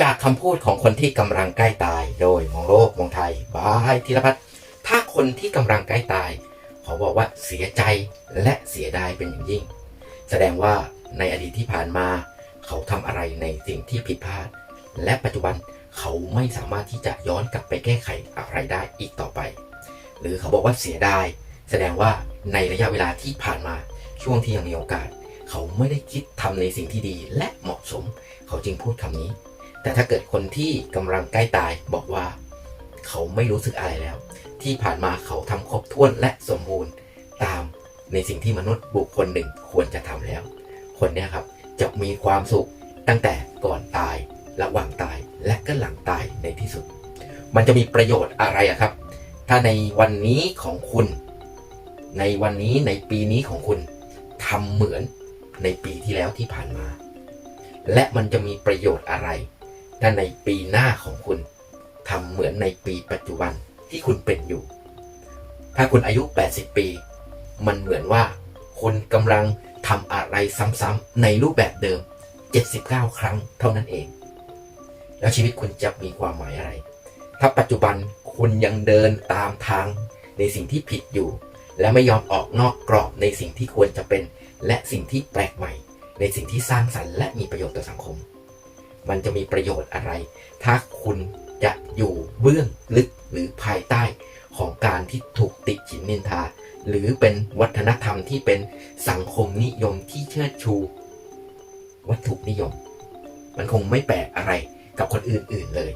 จากคำพูดของคนที่กำลังใกล้ตาย โดยมองโลกมองไทยบายธีรพัฒน์ถ้าคนที่กำลังใกล้ตาย เขาบอกว่าเสียใจและเสียดายเป็นอย่างยิ่ง แสดงว่าในอดีตที่ผ่านมา เขาทำอะไรในสิ่งที่ผิดพลาด และปัจจุบันเขาไม่สามารถที่จะย้อนกลับไปแก้ไขอะไรได้อีกต่อไป หรือเขาบอกว่าเสียดาย แสดงว่าในระยะเวลาที่ผ่านมาช่วงที่ยังมีโอกาส เขาไม่ได้คิดทำในสิ่งที่ดีและเหมาะสม เขาจึงพูดคำนี้ แต่ถ้าเกิดคนที่กำลังใกล้ตายบอกว่า เขาไม่รู้สึกอะไรแล้ว ที่ผ่านมาเขาทำครบถ้วนและสมบูรณ์ตามในสิ่งที่มนุษย์บุคคลหนึ่งควรจะทำแล้ว คนนี้ครับจะมีความสุขตั้งแต่ก่อนตายระหว่างตายและก็หลังตายในที่สุด มันจะมีประโยชน์อะไระครับ ถ้าในวันนี้ของคุณ ในวันนี้ในปีนี้ของคุณทำเหมือนในปีที่แล้วที่ผ่านมา และมันจะมีประโยชน์อะไร ถ้าในปีหน้าของคุณทำเหมือนในปีปัจจุบันที่คุณเป็นอยู่ ถ้าคุณอายุ 80 ปี มันเหมือนว่าคุณกำลังทำอะไรซ้ำๆในรูปแบบเดิม 79 ครั้งเท่านั้นเอง แล้วชีวิตคุณจะมีความหมายอะไร ถ้าปัจจุบันคุณยังเดินตามทางในสิ่งที่ผิดอยู่ และไม่ยอมออกนอกกรอบในสิ่งที่ควรจะเป็น และสิ่งที่แปลกใหม่ ในสิ่งที่สร้างสรรค์และมีประโยชน์ต่อสังคม มันจะมีประโยชน์อะไร ถ้าคุณจะอยู่เบื้องลึกหรือภายใต้ของการที่ถูกติฉินนินทา หรือเป็นวัฒนธรรมที่เป็นสังคมนิยมที่เชิดชู วัตถุนิยม มันคงไม่แปลกอะไรกับคนอื่นๆเลย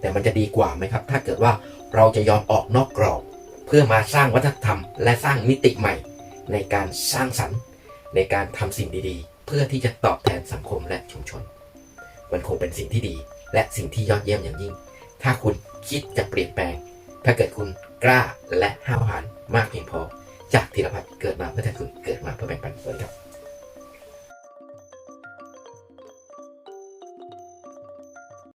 แต่มันจะดีกว่าไหมครับ ถ้าเกิดว่าเราจะยอมออกนอกกรอบ เพื่อมาสร้างวัฒนธรรม และสร้างมิติใหม่ ในการสร้างสรรค์ ในการทำสิ่งดีๆ เพื่อที่จะตอบแทนสังคมและชุมชน มันคงเป็นสิ่งที่ดี และสิ่งที่ยอดเยี่ยมอย่างยิ่ง ถ้าคุณคิดจะเปลี่ยนแปลง ถ้าเกิดคุณกล้าและห้าวหาญมากเพียงพอ จากธีรพัฒน์เกิดมาเพื่อแทนคุณเกิดมาเพื่อแบ่งปันสวัสดีครับ